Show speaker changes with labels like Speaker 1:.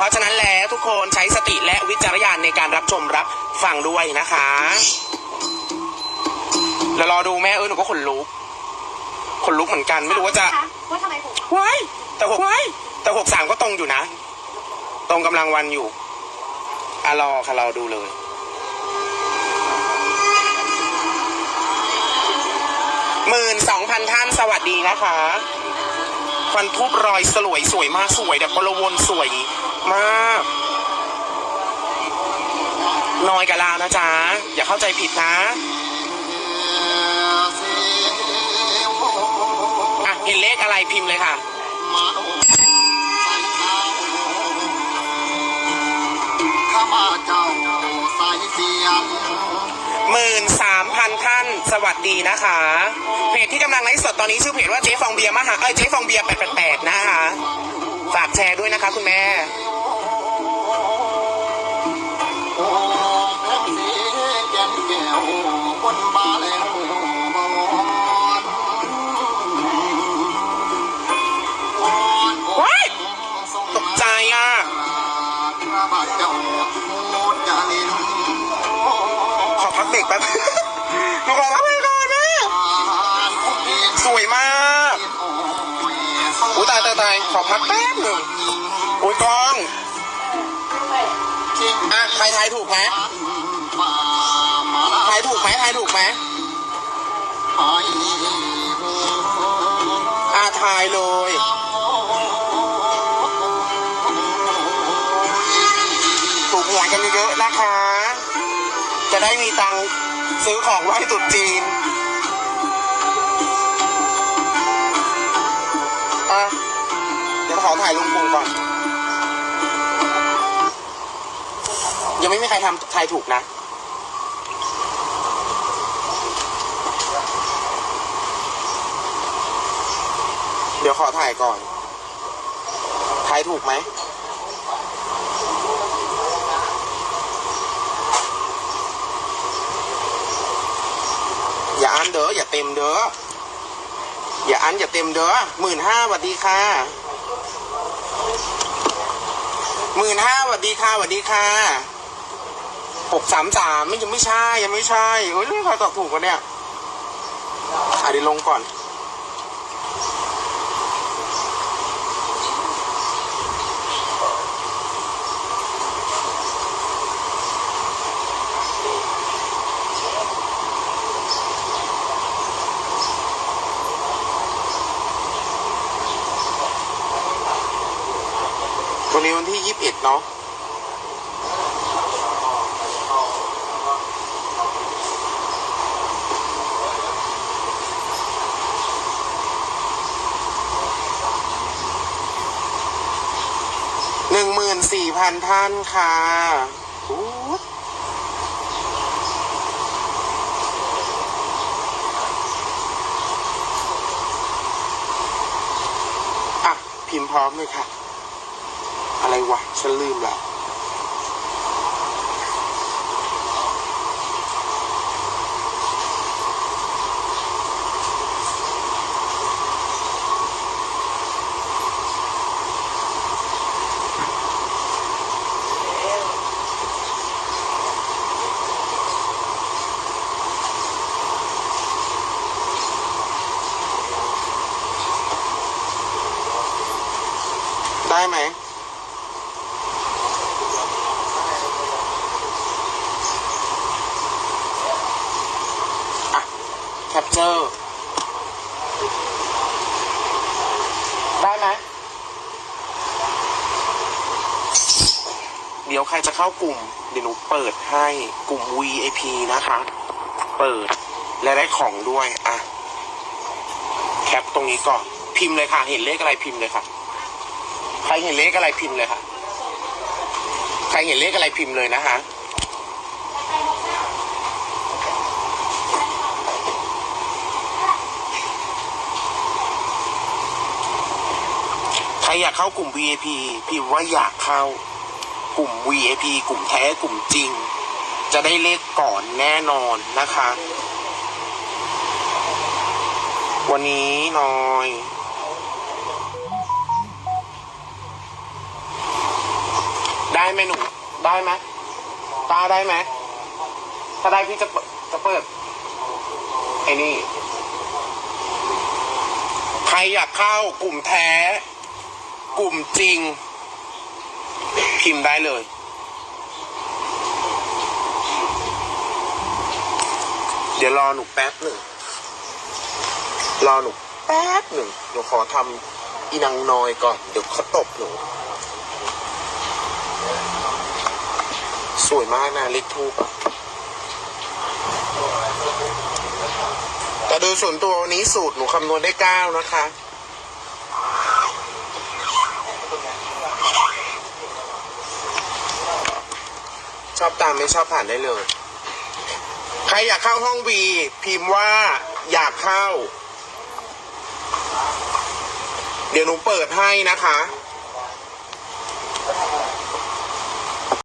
Speaker 1: เพราะฉะนั้นแล้วทุกคนใช้สติและวิจารณญาณในการรับชมรับฟังด้วยนะคะแล้วรอดูแม่เออหนูก็ขนลุกขนลุกเหมือนกัน ไม่รู้ว่าจะ
Speaker 2: ว่าทำไมผม
Speaker 1: ว้ายแต่หกแต่หกสามก็ตรงอยู่นะ ตรงกำลังวันอยู่อะรอค่ะรอดูเลยหมื่นสองพันท่านสวัสดีนะคะฟันทุบรอยสลวยสวยมากสวยแบบพลวนสวย มาก น้อยกับลาวนะจ๊ะ อย่าเข้าใจผิดนะอะเห็นเลขอะไรพิมพ์เลยค่ะ
Speaker 3: ข้ามาเจ้าสายเสียง
Speaker 1: หมื่นสามพันท่าน สวัสดีนะคะ เพจที่กำลังไลฟ์สดตอนนี้ชื่อเพจว่าเจ๊ฟองเบียร์มหาเอ้ยเจ๊ฟองเบียร์แปดแปด ก
Speaker 3: เบร
Speaker 1: กแป๊บหนูขอพักเบรกก่อนแม่สวยมากอุ้ยตายตายตายขอพักแป๊บหนึ่งอุ้ยกล้องอะใครทายถูกไหมทายถูกไหมทายถูกไหมอะทายเลยถูกหวยกันเยอะๆนะคะ ได้มีตังค์ซื้อของไหว้ตรุษจีนอะเดี๋ยวขอถ่ายลุงปุงก่อน ยังไม่มีใครทำทายถูกนะเดี๋ยวขอถ่ายก่อนทายถูกไหมาอันเด้ออย่าเต็มเด้ออย่าอันอย่าเต็มเด้อหมื่นห้าสวัสดีค่ะหมื่นห้าสวัสดีค่ะสวัสดีค่ะหกสามสามไม่ยังไม่ใช่ยังไม่ใช่เฮ้ยใครตอบถูกกันเนี่ยอะเดี๋ยวลงก่อน วันนี้วันที่ยี่สิบเอ็ดเนาะหนึ่งหมื่นสี่พันท่านค่ะอู้อะพิมพ์พร้อมเลยค่ะ อะไรวะ ฉันลืมละได้ไหม อะ แคปเจ อร์ ได้ไหมเดี๋ยวใครจะเข้ากลุ่ม เดี๋ยวหนูเปิดให้กลุ่ม VIP นะคะ เปิดและได้ของด้วย อะ แคปตรงนี้ก่อน พิมพ์เลยค่ะ เห็นเลขอะไรพิมพ์เลยค่ะ ใครเห็นเลขอะไรพิมพ์เลยค่ะ ใครเห็นเลขอะไรพิมพ์เลยนะคะ รอยากเข้ากลุ่ม VIP พิมพ์ว่าอยากเข้ากลุ่ม VIP กลุ่มแท้กลุ่มจริง จะได้เลขก่อนแน่นอนนะคะ วันนี้น้อยได้ไหมหนูได้ไหมตาได้ไหมถ้าได้พี่จะเปิดจะเปิดไอ้นี่ ใครอยากเข้ากลุ่มแท้ กลุ่มจริง พิมพ์ได้เลย เดี๋ยวรอหนูแป๊บหนึ่ง รอหนูแป๊บหนึ่งเดี๋ยวขอทำอีนางนอยก่อน เดี๋ยวเขาตบหนู สวยมากนะเล็กทูปอะแต่โดยส่วนตัววันนี้สูตรหนูคำนวณได้เก้านะคะ ชอบตามไม่ชอบผ่านได้เลย ใครอยากเข้าห้องวีพิมพ์ว่าอยากเข้า เดี๋ยวหนูเปิดให้นะคะ